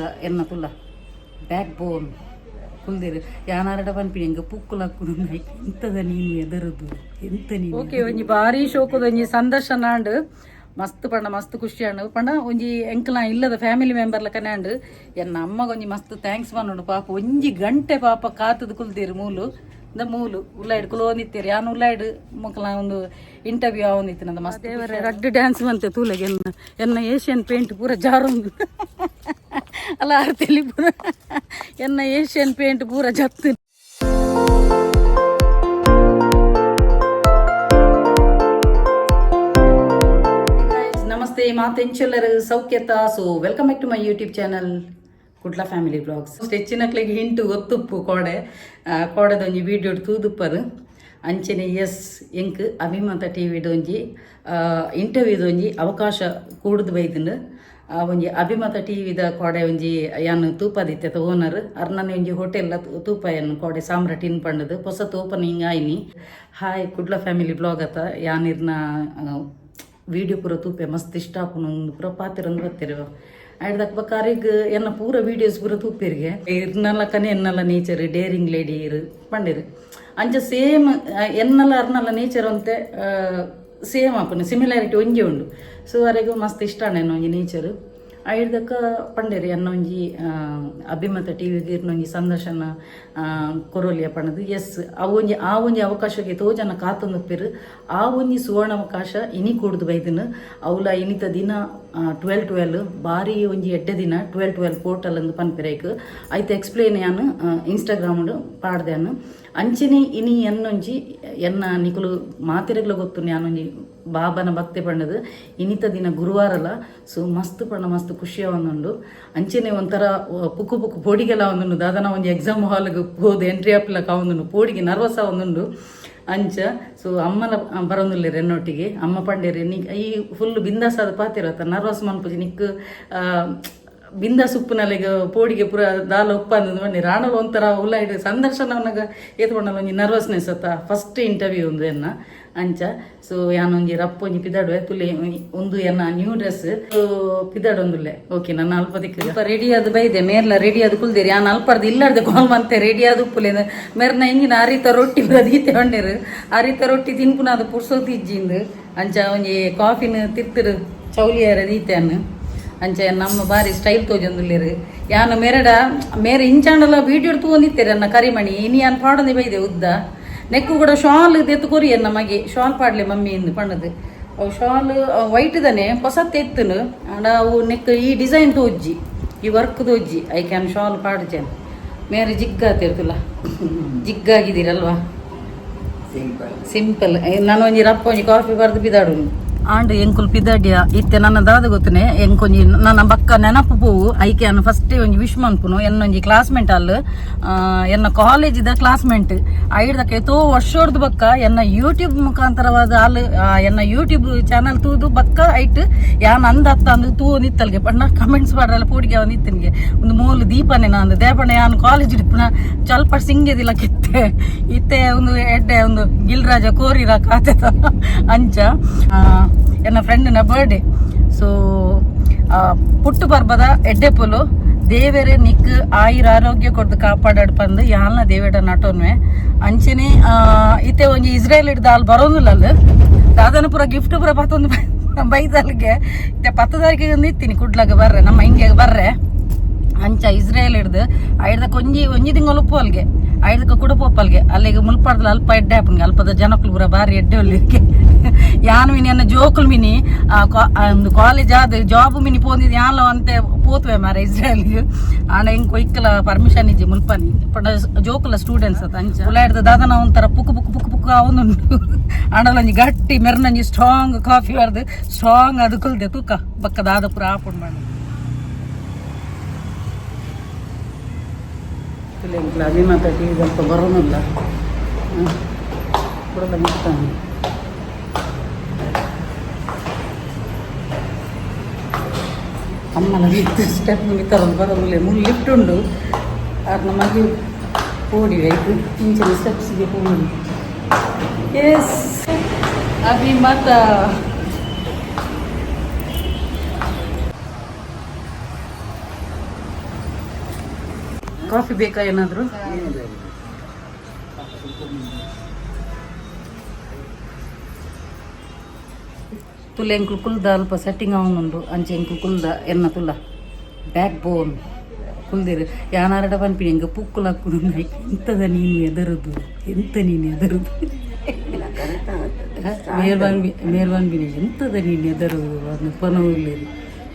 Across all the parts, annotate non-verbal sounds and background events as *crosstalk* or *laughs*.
ಪಂಡ ಎನ್ನ ತುಲ್ಲ ಬ್ಯಾಕ್ ಬೋನ್ ಕುಲ್ದಿರು ಯಾನಾರಡ ಪನ್ಪಿನಿ ಎಂಗ ಪುಕ್ಕುಲ ಹಾಕೊಂಡು ಎಂತದ ನೀನು ಎದರದು ಎಂತ ನೀನು ಓಕೆ ಒಂಜಿ ಭಾರಿ ಶೋಕದ ಒಂಜಿ ಸಂದರ್ಶನ ಆಂಡ್ ಮಸ್ತ್ ಪಂಡ ಮಸ್ತ್ ಖುಷಿ ಆಂಡ್ ಪಂಡ ಒಂಜಿ ಎಂಕ್ಲ ಇಲ್ಲದ ಫ್ಯಾಮಿಲಿ ಮೆಂಬರ್ಲ ಕನ್ಯಾಂಡ್ ಎನ್ನ ಅಮ್ಮಗ ಒಂಜಿ ಮಸ್ತ್ ಥ್ಯಾಂಕ್ಸ್ ಪನ್ನೋಡು ಪಾಪ ಒಂಜಿ ಗಂಟೆ ಪಾಪ ಕಾತದ ಕುಲ್ದಿರು ಮೂಲು ಇಂದ ಮೂಲು ಉಲ್ಲಾಯ್ಡು ಕುಲೋನಿತ್ತೀರಿ ಯಾನು ಉಲ್ಲಾಯ್ಡು ಮಕ್ಕಳ ಒಂದು ಇಂಟರ್ವ್ಯೂ ಆವನಿತ್ತಿನಂದ ಮಸ್ತ್ ದೇವರ ರಡ್ಡ್ ಡ್ಯಾನ್ಸ್ ಬಂತೆ ತೂಲಗೆ ಎನ್ನ ಎನ್ನ ಏಷ್ಯನ್ ಪೇಂಟ್ ಪೂರ ಜಾರೊಂದು ಅಲ್ಲ ಆರ್ತಿಲಿ ಪೂರ ಎನ್ನ ಏಷ್ಯನ್ ಪೇಂಟ್ ಪೂರ ಜತ್ತು. ನಮಸ್ತೆ ಮಾತೆಂಚೆಲ್ಲರು ಸೌಖ್ಯತಾ so welcome back to my YouTube channel Kudla family blogs ಹೆಚ್ಚಿನಕ್ಲಿಗೆ ಹಿಂಟು ಒತ್ತುಪ್ಪು ಕೋಡೆ. ಕೋಡೆದೊಂಜಿ ವಿಡಿಯೋ ತೂದುಪ್ಪರು ಅಂಚನೆ ಎಸ್ ಎಂಕ್, ಅಭಿಮತ ಟಿ ಇಂಟರ್ವ್ಯೂ ದೊಂಜಿ ಅವಕಾಶ ಕೂಡುದು ಬೈದಿನ ಆ, ಒಂಜಿ ಅಭಿಮತ ಟಿ ವಿದ ಕೋಡೆ ಒಂಜಿ ಯಾನು ತೂಪದಿತ್ಯತ ಓನರ್. ಅರ್ನನೆ ಒಂಜಿ ಹೋಟೆಲ್ ತೂಪ ಯಾನು ಕೋಡೆ ಸಾಮ್ರ ಟಿನ್ ಪಂಡದು. ಹೊಸ ಓಪನಿಂಗ್ ಆಯ್ನಿ. ಹಾಯ್, ಕುಡ್ಲ ಫ್ಯಾಮಿಲಿ ಬ್ಲಾಗ್ ಅತ್ತ ಯಾನಿರ್ನ ವಿಡಿಯೋ ಪೂರ ತೂಪೆ ಮಸ್ತ್ ಇಷ್ಟ ಆಪುನ ಪೂರ ಪಾತ್ರ ಬರ್ತಿರು ಆಯ್ದಕ್ ಬಕಾರಿಗ್ ಎನ್ನ ಪೂರ ವೀಡಿಯೋಸ್ ಪೂರ ತೂಪಿರ್ಗೆ ಇರ್ನಲ್ಲ ಕನೆ ಎನ್ನಲ್ಲ ನೇಚರ್ ಡೇರಿಂಗ್ ಲೇಡಿ ಇರು ಪಂಡಿರು. ಅಂಚ ಸೇಮ್ ಎನ್ನಲ್ಲ ಅರ್ನಲ್ಲ ನೇಚರ್ ಅಂತೆ ಸೇಮ್ ಆಪುನು ಸಿಮಿಲಾರಿಟಿ ಒಂಜಿ ಉಂಡು. ಸೊ ಅವರಿಗೂ ಮಸ್ತ್ ಇಷ್ಟ ಅಣ್ಣ ಒಂಜಿ ನೇಚರ್ ಐದಕ್ಕ ಪಂಡೇರಿ ಆ, ಅಭಿಮತ ಟಿ ವಿಗೆ ಒಂಜಿ ಸಂದರ್ಶನ ಆ, ಕೊರೋಲಿಯ ಪಣದು. ಎಸ್ ಒಂಜಿ ಆ ಒಂಜಿ ಅವಕಾಶಕ್ಕೆ ತೋಜನ ಜನ ಕಾತೊಂದುಪ್ಪಿರು. ಆ ಒಂಜಿ ಸುವರ್ಣ ಅವಕಾಶ ಇನಿ ಕೂಡುದು ಬೈದಿನ. ಅವಲ ಇನಿತ ದಿನ ಟ್ವೆಲ್ ಟ್ವೆಲ್ ಬಾರಿ ಒಂಜಿ ಎಡ್ಡೆ ದಿನ ಟ್ವೆಲ್ ಟ್ವೆಲ್ ಪೋರ್ಟಲ್ ಅಂದು ಪನ್ಪಿರೇಕ್ ಐತೆ ಎಕ್ಸ್ಪ್ಲೇನ್ ಯಾನು ಇನ್ಸ್ಟಾಗ್ರಾಮ್ ಪಾಡ್ದೆ ಅನ್ನು ಅಂಚಿನಿ, ಇನಿ ಎನ್ನೊಂಜಿ ಎನ್ನ, ನಿಕುಲು ಮಾತಿರಗ್ಲ ಗೊತ್ತು ಯಾನೊಂಜಿ ಬಾಬನ ಭಕ್ತಿ ಪಣ್ಣದು ಇನಿತ ದಿನ ಗುರುವಾರಲ ಸೊ ಮಸ್ತ್ ಪಂಡ ಮಸ್ತ್ ಖುಷಿಯ ಒಂದುಂಡು. ಅಂಚೆನೆ ಒಂಥರ ಪುಕ್ಕು ಪುಕ್ಕು ಪೋಡಿಗೆಲ್ಲ ಒಂದುಂಡು. ದಾದನ ಒಂಜಿ ಎಕ್ಸಾಮ್ ಹಾಲ್ಗೆ ಹೋದ ಎಂಟ್ರಿ ಆಪ್ಲಕ್ಕ ಒಂದುಂಡು. ಪೋಡಿಗೆ ನರ್ವಸ ಒಂದುಂಡು. ಅಂಚ ಸೊ ಅಮ್ಮನ ಬರೋದಿಲ್ಲ ಎನ್ನೊಟ್ಟಿಗೆ ಅಮ್ಮ ಪಂಡೇರಿ ನಿ ಈ ಫುಲ್ ಬಿಂದಾಸಾದ ಪಾತಿರತ್ತ ನರ್ವಸ್ ಮನ್ಪುಜಿ ನಿಕ್ ಬಿಂದ ಬಿಂದಾಸ್ ಉಪ್ಪುನಲ್ಲಿಗ ಪೋಡಿಗೆ ಪೂರ ದಾಲ ಉಪ್ಪ ಅಂದ್ರೆ ರಾಣಲ್ ಒಂಥರ ಉಲ್ಲ ಸಂದರ್ಶನ ಅವನಾಗ ಏತ್ ಬಂಡಲ್ಲ ಒಂಜಿ ನರ್ವಸ್ನೆಸ್ ಅತ್ತ? ಫಸ್ಟ್ ಇಂಟರ್ವ್ಯೂ ಒಂದು ಎನ್ನ ಅಂಚ. ಸೊ ಯಾನೊಂಜಿ ರಪ್ಪೊಂಜಿ ಪಿದಾಡುವೆ. ತುಲೆ ಒಂದು ಎನ್ನ ನ್ಯೂ ಡ್ರೆಸ್ ಪಿದಾಡೊಂದುಲ್ಲೆ. ಓಕೆ ನನ್ನ ಅಲ್ಪದಿಕ್ಕ ರೆಡಿ ಆದ ಬೈದೆ. ಮೇರ್ಲ ರೆಡಿ ಆದ್ ಕುಲ್ದೇರಿ. ಯಾನ್ ಅಲ್ಪರ್ದು ಇಲ್ಲಾರ್ದೆ ಕಾಲ್ ಮಂತೆ ರೆಡಿ ಆದ ಉಪ್ಪುಲೆ. ಮೇರ್ನ ಇಂಜಿನ ಅರಿತ ರೊಟ್ಟಿ ಬದೀತೆ ಹೊಂಡಿರು. ಅರಿತ ರೊಟ್ಟಿ ತಿನ್ಪುನ ಅದು ಪುರ್ಸೋತಿ ಇಜ್ಜಿಂದು ಅಂಚ ಒಂಜಿ ಕಾಫಿನ ತಿತ್ತಿರು ಚೌಲಿಯರ ದೀತೆಯನ್ನು ಅಂಚ ನಮ್ಮ ಬಾರಿ ಸ್ಟೈಲ್ ತೋಜೊಂದುಲ್ಲೇರು. ಯಾನು ಮೇರಡ, ಮೇರೆ ಇಂಚಾಂಡಲ ವೀಡಿಯೋ ತೂಂದಿತ್ತೇರೆ ಅನ್ನ ಕರಿಮಣಿ. ಇನಿ ಯಾನ್ ಪಾಡದೆ ಬೈದೆ ಉದ್ದ. ನೆಕ್ಕು ಕೂಡ ಶಾಲ್ ಎತ್ತು ಕೊರಿ ನಮಗೆ ಮಗೆ. ಶಾಲ್ ಪಾಡ್ಲೆ ಮಮ್ಮಿ ಇಂದು ಪಣ್ಣದು. ಅವು ಶಾಲ್ ವೈಟ್ ದನೆ ಹೊಸ ಎತ್ತನು. ಅಂಡ ಅವು ನೆಕ್ ಈ ಡಿಸೈನ್ ತೋಜ್ಜಿ ಈ ವರ್ಕ್ ತೋಜ್ಜಿ ಐ ಕ್ಯಾನ್ ಶಾಲ್ ಪಾಡ್ಜೆನ್ ಮೇರೆ ಜಿಗ್ಗಾತಿರ್ತಲ್ಲ. ಜಿಗ್ಗಾಗಿದ್ದೀರಲ್ವಾ? ಸಿಂಪಲ್ ನಾನು ಒಂಜಿ ರಪ್ಪ ಒಂಜಿ ಕಾಫಿ ಬರೆದು ಬಿದಾಡು ಆಂಡ್ ಎಂಕುಲ್ ಪಿದಾಡ್ಯ ಇತ್ತೆ ನನ್ನ ದಾದ ಗೊತ್ತನೆ ಎಂಕೊಂಜಿ ನನ್ನ ಬಕ್ಕ ನೆನಪು ಪೋವು. ಐಕೆ ಅನ್ನ ಫಸ್ಟ್ ಒಂಜಿ ವಿಶ್ ಮನ್ಪುನು ಎನ್ನೊಂಜಿ ಕ್ಲಾಸ್ಮೇಟ್ ಅಲ್ಲ. ಎನ್ನ ಕಾಲೇಜ್ ಇದ ಕ್ಲಾಸ್ಮೇಟ್ ಐಡ್ದಕ್ಕೆ ವರ್ಷ ವರ್ಷೋಡ್ದು ಬಕ್ಕ, ಎನ್ನ ಯೂಟ್ಯೂಬ್ ಮುಖಾಂತರವಾದ ಅಲ್ಲ ಎನ್ನ ಯೂಟ್ಯೂಬ್ ಚಾನಲ್ ತೂದು ಬಕ್ಕ ಐಟ್. ಯಾನ್ ನಂದ ಅತ್ತ ಅಂದು ತೂ ನಿತ್ತಲ್ಗೆ. ಪಣ್ಣ ಕಮೆಂಟ್ಸ್ ಮಾಡ್ರಲ್ಲ ಪೂಡಿಗೆ ಅವ ನಿತ್ತನ್ಗೆ. ಒಂದು ಮೂಲ ದೀಪನೆ ನಾನು ದೇಪಣ್ಣ ಯಾನ್ ಕಾಲೇಜ್ ಇಡ್ಪುನ ಚಲ್ಪ ಸಿಂಗೆದಿಲ್ಲ ಕಿತ್ತೆ. ಇತ್ತೆ ಒಂದು ಎಡ್ಡೆ ಒಂದು ಗಿಲ್ರಾಜ ಕೋರಿರ ಕಾತೆ ಅಂಚ. ಆ, ಫ್ರೆಂಡ್ ಫ್ರೆಂಡ್ನ ಬರ್ಡೇ ಸೊ ಪುಟ್ಟು ಪರ್ಬದ ಎಡ್ಡೆ ಪೊಲು ದೇವರೇ ನಿಕ್ ಆಯಿರ ಆರೋಗ್ಯ ಕೊಡ್ದು ಕಾಪಾಡಾಡ್ ಪಂದು ಯಾಲ್ನ ದೇವೇಡ ನಟೋನ್ವೆ. ಅಂಚನೆ ಇತ್ತೆ ಒಂಜಿ ಇಸ್ರೇಲ್ ಇಡ್ದ ಅಲ್ಲಿ ಬರೋದಿಲ್ಲ ಅಲ್ಲಿ. ದಾದನ ಪುರ ಗಿಫ್ಟ್ ಪುರ ಪತ್ತೊಂದು ಬೈದಲ್ಗೆ. ಇತ್ತೆ ಪತ್ತು ತಾರೀಕಿಗೆ ನಿತ್ತೀನಿ ಕುಡ್ಲಾಗ ಬರ್ರೆ ನಮ್ಮ ಹಿಂಗೆ ಬರ್ರೆ. ಅಂಚ ಇಸ್ರೇಲ್ ಹಿಡ್ದು ಆಯ್ದ ಕೊಂಜಿ ಒಂಜಿ ತಿಂಗಳು ಉಪ್ಪು ಅಲ್ಗೆ. ಐದಕ್ಕೆ ಕುಡಪು ಅಲ್ಗೆ ಅಲ್ಲಿಗೆ ಮುಲ್ಪಾಡ್ದಲ್ಲ ಅಲ್ಪ ಎಡ್ಡೆ ಹಾಪನ್ಗೆ ಅಲ್ಪದ ಜನಕ್ಕಲು ಪೂರ ಬಾರಿ ಎಡ್ಡೆ ಒಲ್ಲಿಗೆ ಯಾನು ಮಿನಿ ಅನ್ನ ಜೋಕುಲ್ ಮಿನಿ. ಒಂದು ಕಾಲೇಜ್ ಆದ ಜಾಬ್ ಮಿನಿ ಪೋಂದಿದ್ ಯಾನ್ಲ ಅಂತೆ ಪೋತ್ವೆ ಮಾರ ಇಸ್ರೇಲ್ಗೆ. ಆಂಡ ಹಿಂಗೆ ಕೊಯ್ಕಲ ಪರ್ಮಿಷನ್ ಇಜ್ಜಿ ಮುಲ್ಪನಿ. ಪಂಡ ಜೋಕುಲ ಸ್ಟೂಡೆಂಟ್ಸ್ ಅತ್ತ ಅಂಚ ಉಲಾಡ್ದ ದಾದನ ಒಂಥರ ಪುಕ್ ಪುಕ್ ಪುಕ್ ಪುಕ್ ಅವನುಂಟು ಆಂಡಲೊಂಜಿ ಗಟ್ಟಿ ಮೆರ್ನಂಜಿ ಸ್ಟ್ರಾಂಗ್ ಕಾಫಿ ಬರ್ದು ಸ್ಟ್ರಾಂಗ್ ಅದು ಕುಲ್ದೆ ತೂಕ. ಬಕ್ಕ ದಾದ ಪುರ ಮಾಡಿ ಇಲ್ಲ ಅಭಿಮತ ಟಿ ವಿ ಸ್ವಲ್ಪ ಬರೋನಿಲ್ಲ ಕೊಡಲ್ಲ ನಿಲ್ತಾನೆ ಅಮ್ಮನ ಲಿಫ್ಟ್ ಸ್ಟೆಪ್ ಮಿತರ ಬರೋದಿಲ್ಲ ಮುಳ್ಳು ಲಿಫ್ಟ್ ಉಂಡು ಅದು ನಮಗೆ ಓಡಿ ಆಯಿತು. ಇಂಚಿನ ಸ್ಟೆಪ್ಸ್ಗೆ ಹೋಗಿ. ಎಸ್ ಅಭಿಮತ. ಕಾಫಿ ಬೇಕಾ ಏನಾದರೂ? ತುಲ್ಲ ಎಂಕು ಕುಲ್ದ ಅಲ್ಪ ಸೆಟ್ಟಿಂಗ್ ಅವನುಂಡು ಅಂಚೆ ಎಂಕು ಕುಲ್ದ ಎನ್ನ ತುಲ್ಲ ಬ್ಯಾಕ್ ಬೋನ್ ಕುಲ್ದಿರು. ಯಾನಾರಡ ಪನ್ಪಿನಿ ಹೆಂಗ ಪುಕ್ಕುಲ ಹಾಕೊಂಡು ಎಂತದ ನೀನು ಎದರದು? ಎಂತ ನೀನು ಎದರದು? *laughs* ಮೇರ್ವಾನ್ಬಿ ಮೇರ್ವಾನ್ಬಿನಿ ಎಂತದ ನೀನು ಎದರದು? ಅನ್ನು ಪನವಿಲ್ಲ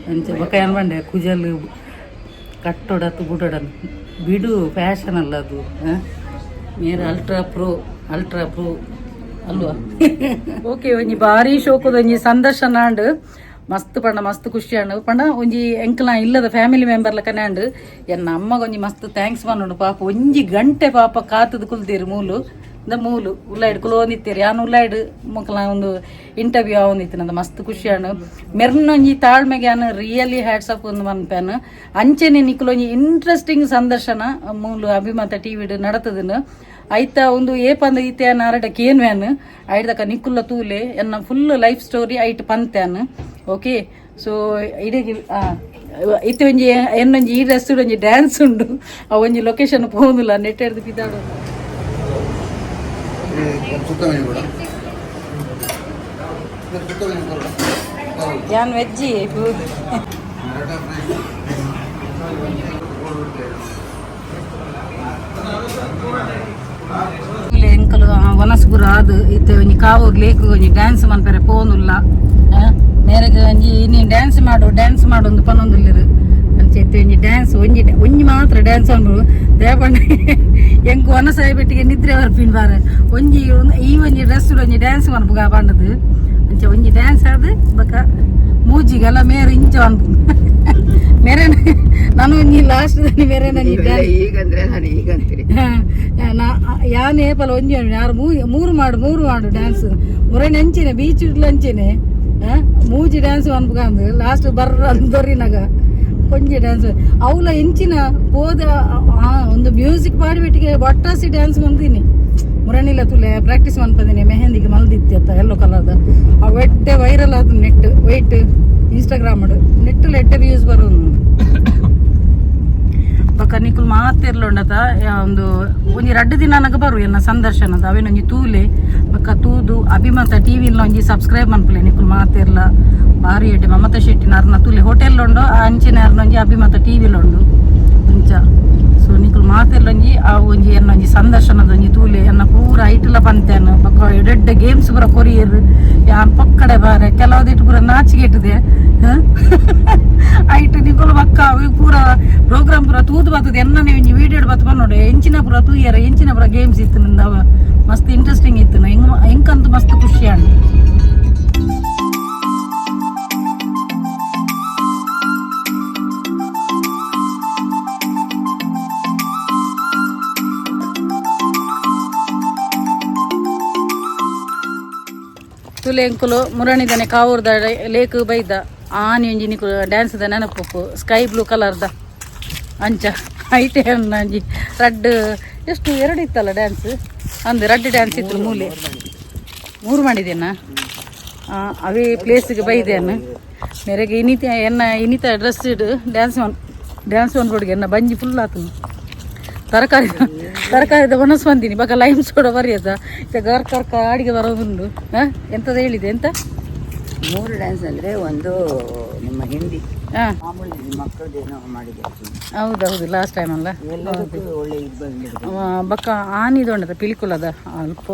ಅಂಚೆ ಬಕ ಏನ್ ಬಂಡೆ ಕುಜಲು ಕಟ್ಟೊಡತ್ತು ಬುಡಡನ್ ಬಿಡು ಫ್ಯಾಷನ್ ಅಲ್ಲ ಅದು ಮೇರೆ ಅಲ್ಟ್ರಾ ಪ್ರೋ ಅಲ್ಟ್ರಾ ಪ್ರೋ ಅಲ್ವಾ? ಓಕೆ ಒಂಜಿ ಭಾರಿ ಶೋಕದ ಒಂಜಿ ಸಂದರ್ಶನ ಅಂಡ್ ಮಸ್ತ್ ಪಂಡ ಮಸ್ತ್ ಖುಷಿ ಅಂಡು ಪಂಡ ಒಂಜಿ ಎಂಕಲ ಇಲ್ಲದ ಫ್ಯಾಮಿಲಿ ಮೆಂಬರ್ ಲಕ್ಕನೆ ಅಂಡು ಎನ್ನ ಅಮ್ಮಗೊಂಜಿ ಮಸ್ತ್ ಥ್ಯಾಂಕ್ಸ್ ಮಾಡೋಣ ಪಾಪ, ಒಂಜಿ ಗಂಟೆ ಪಾಪ ಕಾತದ ಕುಲ್ತೀರಿ ಮೂಲು. ದ ಮೂಲು ಉಲ್ಲಾಯ್ಡ್ ಕುಲೋಂದಿತ್ತೀರಿ ಆನ್ ಉಲ್ಲಾಯ್ಡ್ ಮಕ್ಕಳ ಒಂದು ಇಂಟರ್ವ್ಯೂ ಆವೊಂದಿತ್ತು ನಂದು ಮಸ್ತ್ ಖುಷಿ ಅಣ್ಣ ಮೆರ್ನೊಂಜಿ ತಾಳ್ಮೆಗೆ ಅನ್ನ ರಿಯಲಿ ಹ್ಯಾಟ್ಸ್ ಅಪ್ ಒಂದು ಮನ್ಪ್ಯಾನ್ ಅಂಚೆನೆ ನಿಕ್ಲೊಂಜಿ ಇಂಟ್ರೆಸ್ಟಿಂಗ್ ಸಂದರ್ಶನ, ಮೂಲು ಅಭಿಮತ ಟಿವಿಡ್ ನಡತದನು. ಐತ ಒಂದು ಏಪಂದ ಈತೆ ನಾರಡ ಕೇನ್ವ್ಯಾನ್ ಐಡ್ದಕ ನಿಕ್ಕುಲ್ಲ ತೂಲೆ, ಎನ್ನ ಫುಲ್ ಲೈಫ್ ಸ್ಟೋರಿ ಐಟ್ ಪಂತ್ಯಾನ್ ಓಕೆ ಸೊ ಇಡೀ ಇತ್ತೆ ಒಂಜಿ ಎನ್ನೊಂಜಿ ಈ ಡ್ರೆಸ್ ಒಂಜಿ ಡ್ಯಾನ್ಸ್ ಉಂಡು. ಆ ಒಂಜಿ ಲೊಕೇಶನ್ ಪೋಂದುಲ್ಲ ನೆಟ್ಟೆರ್ದು ಹಿಡ್ದು ವನಸ್ಗುರ ಆದು, ಇತ್ತೆ ಒಂಜಿ ಒಂಜಿ ಡ್ಯಾನ್ಸ್ ಮನ್ಪೆರೆ ಪೋನುಲ್ಲ. ಮೇರೆಗೆ ಒಂಜಿ ನೀನ್ ಡ್ಯಾನ್ಸ್ ಮಾಡು ಡ್ಯಾನ್ಸ್ ಮಾಡು ಒಂದು ಅಂಚೆ ಇತ್ತೆ ಒಂಜಿ ಡ್ಯಾನ್ಸ್ ಒಂಜಿ ಒಂಜಿ ಮಾತ್ರ ಡ್ಯಾನ್ಸ್ ಅನ್ಬಿಡು ದೇಪಣ್ಣ ಎಂಕು ವನಸಾಯಿ ಬೆಟ್ಟಿಗೆ ನಿದ್ರೆ ಬರ್ಪಿನ್ ಬಾರ ಒಂಜಿ ಒಂದ್- ಈ ಒಂಜಿ ಡ್ರೆಸ್ ಒಂಜಿ ಡ್ಯಾನ್ಸ್ ಮನ್ಪುಗ ಪಂಡದು ಅಂಚೆ ಒಂಜಿ ಡ್ಯಾನ್ಸ್ ಆದ್ ಬಕ ಮೂಜಿಗೆಲ್ಲ ಮೇರೆ ಇಂಚ ಅನ್ಪು ಮೇರೆ ನಾನು ಒಂಜಿ ಲಾಸ್ಟ್ ಮೇರೆ ನನಗೆ ಡ್ಯಾನ್ಸ್ ಈಗಂದ್ರೆ ನಾನು ಈಗಂತೀರಿ ಯಾನ್ ಏಪಲ ಒಂಜಿ ಯಾರು ಮೂರು ಮಾಡು ಮೂರು ಮಾಡು ಡ್ಯಾನ್ಸ್ ಮುರನೆ ಅಂಚಿನೆ ಬೀಚ್ ಇಡ್ಲ ಅಂಚಿನೆ ಆ, ಮೂಜಿ ಡ್ಯಾನ್ಸ್ ಅನ್ಪುಗಂದು ಲಾಸ್ಟ್ ಬರ್ರ ದೊರಿನಾಗ ಒಂಜಿ ಡ್ಯಾನ್ಸ್ ಅವಳ ಇಂಚಿನ ಹೋದ ಒಂದು ಮ್ಯೂಸಿಕ್ ಮಾಡಿಬಿಟ್ಟಿಗೆ ಒಟ್ಟಾಸಿ ಡ್ಯಾನ್ಸ್ ಮಂದಿನಿ ಮುರಣಿಲ್ಲ ತುಲೆ ಪ್ರಾಕ್ಟೀಸ್ ಮನ್ಪದಿನಿ ಮೆಹಂದಿಗೆ ಮಲ್ದಿತ್ತಿ ಅಂತ ಎಲ್ಲೋ ಕಲರ್ದ ಆ ಒಟ್ಟೆ ವೈರಲ್ ಆದ ನೆಟ್ ವೈಟ್ ಇನ್ಸ್ಟಾಗ್ರಾಮ್ ನೆಟ್ ಎಡ್ಡೆ ವ್ಯೂಸ್ ಬರೋದು. ಬೊಕ ನಿಕುಲ್ ಮಾತಿರ್ಲುಂಡತ ಒಂದು ಒಂಜಿ ರಡ್ಡು ದಿನ ನನಗೆ ಬರು ಎನ್ನ ಸಂದರ್ಶನದ. ಅವೇನೊಂಜಿ ತೂಲೆ ಬೊಕ ತೂದು, ಅಭಿಮತ ಟಿವಿಲ್ ಒಂಜಿ ಸಬ್ಸ್ಕ್ರೈಬ್ ಮಾಡ್ಕೊಳ್ಳಿ ನಿಕುಲ್ ಮಾತಿರ್ಲ ಬಾರಿ ಎಡ್ಡೆ ಮಮತ ಶೆಟ್ಟಿ ನರ್ನ ತುಲಿ. ಹೋಟೆಲ್ ಉಂಡು ಅಂಚಿನ ಒಂಜಿ ಅಭಿಮತ ಟಿವಿ ಉಂಡು. ಅಂಚ ಸೊ ನಿಕುಲು ಮಾತೆಲ್ಲೊಂಜಿ ಆ ಒಂಜಿ ಎನ್ನೊಂಜಿ ಸಂದರ್ಶನದೊಂಜಿ ತೂಲೆ. ಎನ್ನ ಪೂರ ಐಟ್ಲ ಪಂತೇನು. ಪಕ್ಕ ಎಡೆಡ್ಡೆ ಗೇಮ್ಸ್ ಪೂರ ಕೊರಿಯರ್. ಯಾನ್ ಪಕ್ಕಡೆ ಬಾರೆ. ಕೆಲವದಿಟ್ಟು ಪೂರ ನಾಚಿಗೆಟ್ಟದೆ *laughs* ಐಟ್ ನಿಕುಲು ಪಕ್ಕ ಪೂರ ಪ್ರೋಗ್ರಾಮ್ ಪೂರ ತೂದು ಎನ್ನ ಒಂಜಿ ವಿಡಿಯೋ ಬತ್ತು ನೋಡಿ. ಎಂಚಿನ ಪೂರ ತೂಯರ ಎಂಚಿನ ಪೂರ ಗೇಮ್ಸ್ ಇತ್ತು ನಿಂದ ಮಸ್ತ್ ಇಂಟ್ರೆಸ್ಟಿಂಗ್ ಇತ್ತು. ಹೆಂಗ್ ಹೆಂಕಂತ ಮಸ್ತ್ ಖುಷಿ ಆಂಡ್. ತುಲೆ ಎಂಕುಲು ಮುರಣಿದನೆ ಕಾವೂರ್ದ ಲೇಕ್ ಬೈದ. ಆನೆ ಡ್ಯಾನ್ಸ್ ದ ನೆನಪು ಸ್ಕೈ ಬ್ಲೂ ಕಲರ್ದ ಅಂಚ. ಐಟೆ ಅಂಜಿ ರಡ್ ಎಷ್ಟು ಎರಡು ಇತ್ತಲ್ಲ ಡ್ಯಾನ್ಸ್ ಅಂದು ರಡ್ ಡ್ಯಾನ್ಸ್ ಇತ್ತು ಮೂಲೆ. ಮೂರು ಮಾಡಿದೇನ ಅವೇ ಪ್ಲೇಸಿಗೆ ಬೈದೇನು. ಮೇರೆಗೆ ಇನಿತ, ಎನ್ನ ಇನಿತ ಡ್ರೆಸ್ ಇಡು. ಡ್ಯಾನ್ಸ್ ಒನ್ ಡ್ಯಾನ್ಸ್ ಮನ್ಕೊಡಿಗೆ ಎನ್ನ ಬಂಜಿ ಫುಲ್ ಆತು ತರಕಾರಿ ತರಕಾರಿದ ಬನಸ್ ಬಂದೀನಿ. ಬಕ ಲೈಮ್ ಸೋಡ ಬರೆಯದ. ಈಗ ಗರ್ ಕರ್ಕ ಅಡಿಗೆ ಬರೋದುಂಡು ಹಾಂ? ಎಂತದ ಹೇಳಿದೆ ಎಂತ? ಮೂರು ಡ್ಯಾನ್ಸ್ ಅಂದ್ರೆ ಒಂದು ನಿಮ್ಮ ಹಿಂದಿ. ಹಾಂ. ಮಾಮೂಲಿ ಮಕ್ಕಳದೇನೋ ಮಾಡಿದೆ. ಹೌದೌದು ಲಾಸ್ಟ್ ಟೈಮ್ ಅಲ್ಲ? ಎಲ್ಲದಕ್ಕೂ ಒಳ್ಳೆ ಇದು ಬಂದಿದೆ ಬಕ್ಕ ಆನಿದೊಂಡದ ಪಿಲಿಕುಲದ ಅಲ್ಪ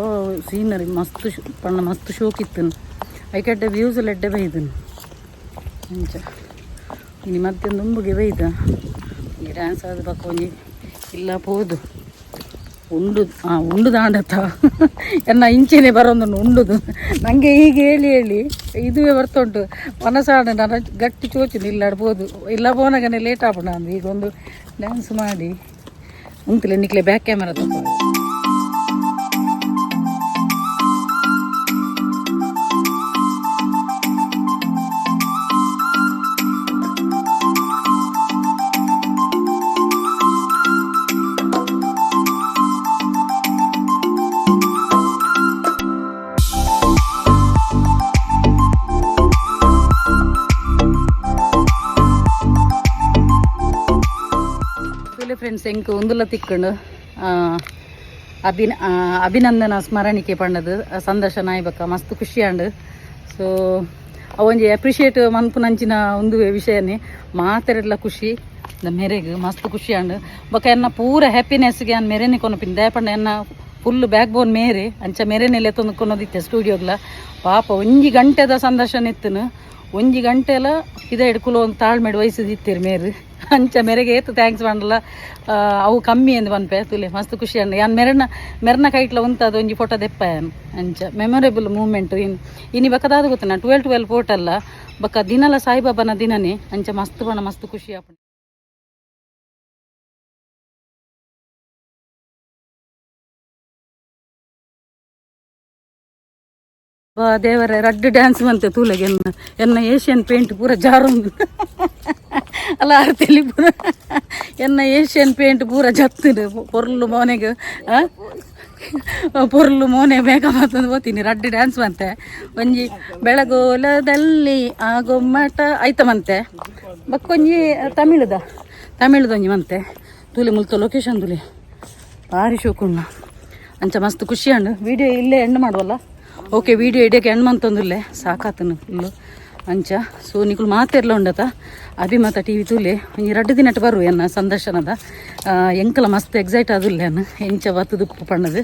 ಸೀನರಿ ಮಸ್ತ್ ಶು- ಪಣ್ಣ ಮಸ್ತ್ ಶೋಕ್ ಇತ್ತು ಐಕಡ್ಡೆ ವ್ಯೂಸ್ ಲೆಡ್ಡೆ ಬೈದನು ಅಂಚ ಇನ್ನು ಮತ್ತೆ ದುಂಬುಗೆ ಬೈದ ಈ ಡ್ಯಾನ್ಸ್ ಆದ ಬಕ್ಕ ಒಂಜಿ ಇಲ್ಲ ಪೋದು. ಉಂಡು, ಆ, ಉಂಡು ದಾಂಡತ್ತ ಎನ್ನ ಇಂಚೆನೆ ಬರೋದು ಉಂಡುದು. ನನಗೆ ಹೀಗೆ ಹೇಳಿ ಹೇಳಿ ಇದುವೇ ಬರ್ತುಂಟು ಮನಸ್ಸಾಡ ನಾನು ಗಟ್ಟಿ ಚೋಚು ಇಲ್ಲಾಡ್ಬೋದು ಇಲ್ಲ ಪೋನಾಗನೆ ಲೇಟ್ ಆಪಣ ಅಂದ್ರೆ ಈಗ ಒಂದು ಡ್ಯಾನ್ಸ್ ಮಾಡಿ. ಉಂಟಿಲ್ಲ ನಿಕ್ಲೆ ಬ್ಯಾಕ್ ಕ್ಯಾಮರಾ ತಗೊಂಡು ಎಂಕ್ ಒಂದುಲ ಆ ಅಭಿನ ಅಭಿನಂದನ ಸ್ಮರಣಿಕೆ ಪಂಡದು ಸಂದರ್ಶನ ಆಯ್ಬೇಕ ಮಸ್ತ್ ಖುಷಿ ಆಂಡ್ ಸೊ ಅವೊಂಜಿ ಅಪ್ರಿಷಿಯೇಟ್ ಮನ್ಪುನಂಚಿನ ಒಂದು ವಿಷಯನೇ ಮಾತೆರೆಲ್ಲ ಖುಷಿ ಮೆರೆಗ್ ಮಸ್ತ್ ಖುಷಿ ಆಂಡ್ ಬೊಕ ಎನ್ನ ಪೂರ ಹ್ಯಾಪಿನೆಸ್ಗೆ ಅನ್ ಮೆರೆನೆ ಕೊನಪಿನ ದಯಪಂಡ ಎನ್ನ ಫುಲ್ ಬ್ಯಾಕ್ ಬೋನ್ ಮೇರೆ, ಅಂಚ ಮೆರೆನೆಲ್ಲ ತೊಂದು ಕೊನೋದಿತ್ತೆ ಸ್ಟುಡಿಯೋಗ್ಲ. ಪಾಪ ಒಂಜಿ ಗಂಟೆದ ಸಂದರ್ಶನ ಇತ್ತನು, ಒಂಜಿ ಗಂಟೆಲ ಇದ ಹಿಡ್ಕುಲು ಒಂದು ತಾಳ್ಮೆಡ್ ವಯಸ್ಸದಿತ್ತೀರಿ ಮೇರು. ಅಂಚ ಮೆರೆಗೆ ಏತು ಥ್ಯಾಂಕ್ಸ್ ಆ, ಅವು ಕಮ್ಮಿ ಎಂದು ಬನ್ಪೆ ತುಲೆ ಮಸ್ತ್ ಖುಷಿ ಅಂಡ ಯಾನ್ ಮೆರಣ ಮೆರಣ ಕೈಟ್ಲ ಉಂತ ಅದು ಒಂಜಿ ಫೋಟೋ ದೆಪ್ಪ ಯಾನ್ ಅಂಚ. ಮೆಮೊರೇಬಲ್ ಮೂಮೆಂಟ್ ಇನ್ ಇನಿ ಬಕದಾದ ಗೊತ್ತನ ಟ್ವೆಲ್ ಟ್ವೆಲ್ ಫೋಟಲ್ಲ ಬಕ್ಕ ದಿನಲ ಸಾಯಿಬಾಬನ ದಿನನೇ ಅಂಚ ಮಸ್ತ್ ಬಣ್ಣ ಮಸ್ತ್ ಖುಷಿ ಆಪಣ ದೇವರ ರಡ್ಡ್ ಡ್ಯಾನ್ಸ್ ಬಂತೆ ತೂಲೆಗೆ ಎನ್ನ ಎನ್ನ ಏಷ್ಯನ್ ಪೇಂಟ್ ಪೂರ ಜಾರೊಂದು *laughs* ಅಲ್ಲ ಆರ್ತಿಲಿ ಪೂರ ಎನ್ನ ಏಷ್ಯನ್ ಪೇಂಟ್ ಪೂರ ಜತ್ತಿನಿ ಪೊರ್ಲು ಮೋನೆಗೆ ಪೊರ್ಲು ಮೋನೆ ಬೇಗ ಮಾತಂದು ಓದ್ತೀನಿ. ರಡ್ಡಿ ಡ್ಯಾನ್ಸ್ ಮಂತೆ ಒಂಜಿ ಬೆಳಗೋಲದಲ್ಲಿ ಆಗೊಮ್ಮಟ ಆಯ್ತಮಂತೆ ಬಕ್ಕೊಂಜಿ ತಮಿಳುದ. ತಮಿಳುದೊಂಜಿ ಮಂತೆ ತೂಲಿ ಮುಲ್ತ ಲೊಕೇಶನ್ ತುಲಿ. ಭಾರಿ ಶೋಕುಣ್ಣ ಅಂಚ ಮಸ್ತ್ ಖುಷಿ ಹಣ್ಣು ವಿಡಿಯೋ ಇಲ್ಲೇ ಎಂಡ್ ಮಾಡುವಲ್ಲ? ಓಕೆ ವಿಡಿಯೋ ಇಡಿಯೋಕೆ ಎಂಡ್ ಮಂತೊಂದುಲ್ಲೆ ಸಾಕಾತನು ಫುಲ್ಲು ಅಂಚ. ಸೊ ನಿಕುಲು ಮಾತೆರ್ಲ ಉಂಡತ. ಅಭಿಮತ ಟಿ ವಿ ತೂಲೆ. ಒಂಜಿ ರಡ್ಡು ದಿನಟ್ ಬರು ಎನ್ನ ಸಂದರ್ಶನದ. ಎಂಕಲ ಮಸ್ತ್ ಎಕ್ಸೈಟ್ ಆದುಲ್ಲೆ ಅನ್ನ. ಎಂಚ ಬತ್ತದು ಪಣ್ಣದು.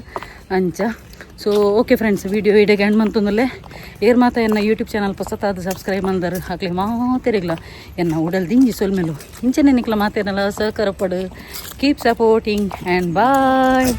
ಅಂಚ. ಸೊ ಓಕೆ ಫ್ರೆಂಡ್ಸ್ ವಿಡಿಯೋ ಇಡಿಯೋಗೆ ಎಂಡ್ ಮಂತೊಂದುಲ್ಲೆ. ಏರ್ ಮಾತ ಎನ್ನ ಯೂಟ್ಯೂಬ್ ಚಾನಲ್ ಪೊಸತಾದ ಸಬ್ಸ್ಕ್ರೈಬ್ ಅಂದರು ಹಾಕ್ಲಿ ಮಾತೆರಿಗ್ಲ ಎನ್ನ ಉಡಲ್ ದಿಂಜಿ ಸೊಲ್ಮೆಲು ಇಂಚನೆ ನಿಕ್ಲ ಮಾತೇನಲ್ಲ ಸಹಕಾರ ಪಡು. Keep supporting and bye